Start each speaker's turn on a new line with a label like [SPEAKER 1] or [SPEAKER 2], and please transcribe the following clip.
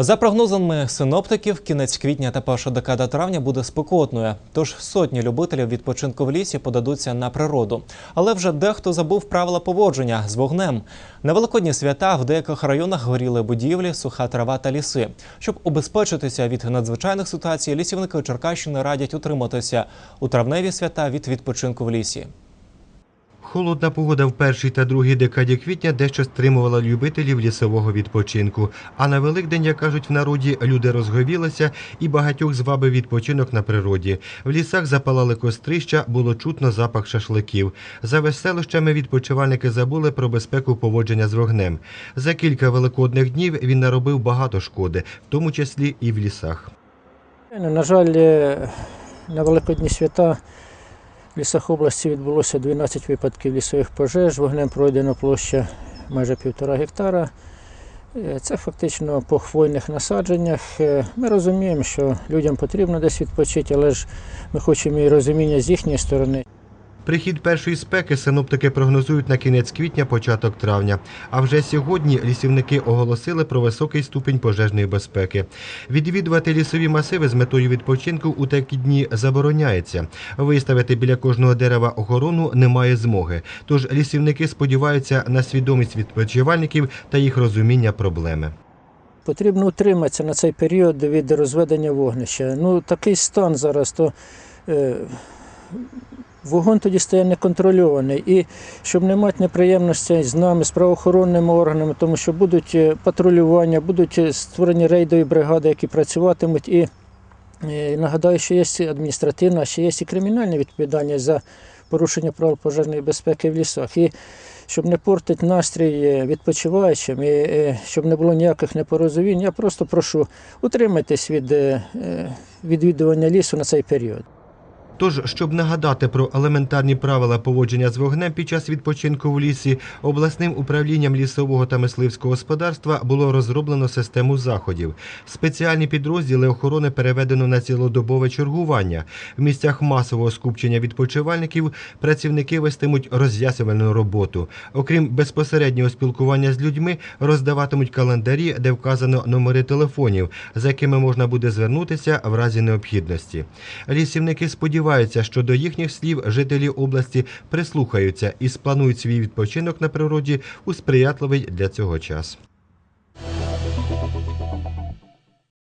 [SPEAKER 1] За прогнозами синоптиків, кінець квітня та перша декада травня буде спекотною. Тож сотні любителів відпочинку в лісі подадуться на природу. Але вже дехто забув правила поводження з вогнем. На великодні свята в деяких районах горіли будівлі, суха трава та ліси. Щоб убезпечитися від надзвичайних ситуацій, лісівники Черкащини радять утриматися у травневі свята від відпочинку в лісі.
[SPEAKER 2] Холодна погода в першій та другій декаді квітня дещо стримувала любителів лісового відпочинку. А на Великдень, як кажуть в народі, люди розговілися і багатьох звабив відпочинок на природі. В лісах запалали кострища, було чутно запах шашликів. За веселощами відпочивальники забули про безпеку поводження з вогнем. За кілька великодних днів він наробив багато шкоди, в тому числі і в лісах.
[SPEAKER 3] На жаль, е, на Великодні свята в лісах області відбулося 12 випадків лісових пожеж, вогнем пройдено площа майже півтора гектара. Е, Це фактично по хвойних насадженнях. Е, Ми розуміємо, що людям потрібно десь відпочити, але ж ми хочемо і розуміння з їхньої сторони.
[SPEAKER 2] Прихід першої спеки синоптики прогнозують на кінець квітня, початок травня. А вже сьогодні лісівники оголосили про високий ступінь пожежної безпеки. Відвідувати лісові масиви з метою відпочинку у такі дні забороняється. Виставити біля кожного дерева охорону немає змоги. Тож лісівники сподіваються на свідомість відпочивальників та їх розуміння проблеми.
[SPEAKER 3] Потрібно утриматися на цей період від розведення вогнища. Ну, такий стан зараз, то е, вогонь тоді стає неконтрольований. І щоб не мати неприємностей з нами, з правоохоронними органами, тому що будуть е, патрулювання, будуть е, створені рейдові бригади, які працюватимуть. І е, нагадаю, що є адміністративна, ще є і кримінальна відповідальність за порушення правил пожежної безпеки в лісах. І щоб не портити настрій відпочиваючим і щоб не було ніяких непорозумінь, я просто прошу утримайтесь від відвідування лісу на цей період.
[SPEAKER 2] Тож, щоб нагадати про елементарні правила поводження з вогнем під час відпочинку в лісі, обласним управлінням лісового та мисливського господарства було розроблено систему заходів. Спеціальні підрозділи охорони переведено на цілодобове чергування. В місцях масового скупчення відпочивальників працівники вестимуть роз'яснювальну роботу. Окрім безпосереднього спілкування з людьми, роздаватимуть календарі, де вказано номери телефонів, за якими можна буде звернутися в разі необхідності. Лісівники сподіваються, що до їхніх слів жителі області прислухаються і спланують свій відпочинок на природі у сприятливий для цього час.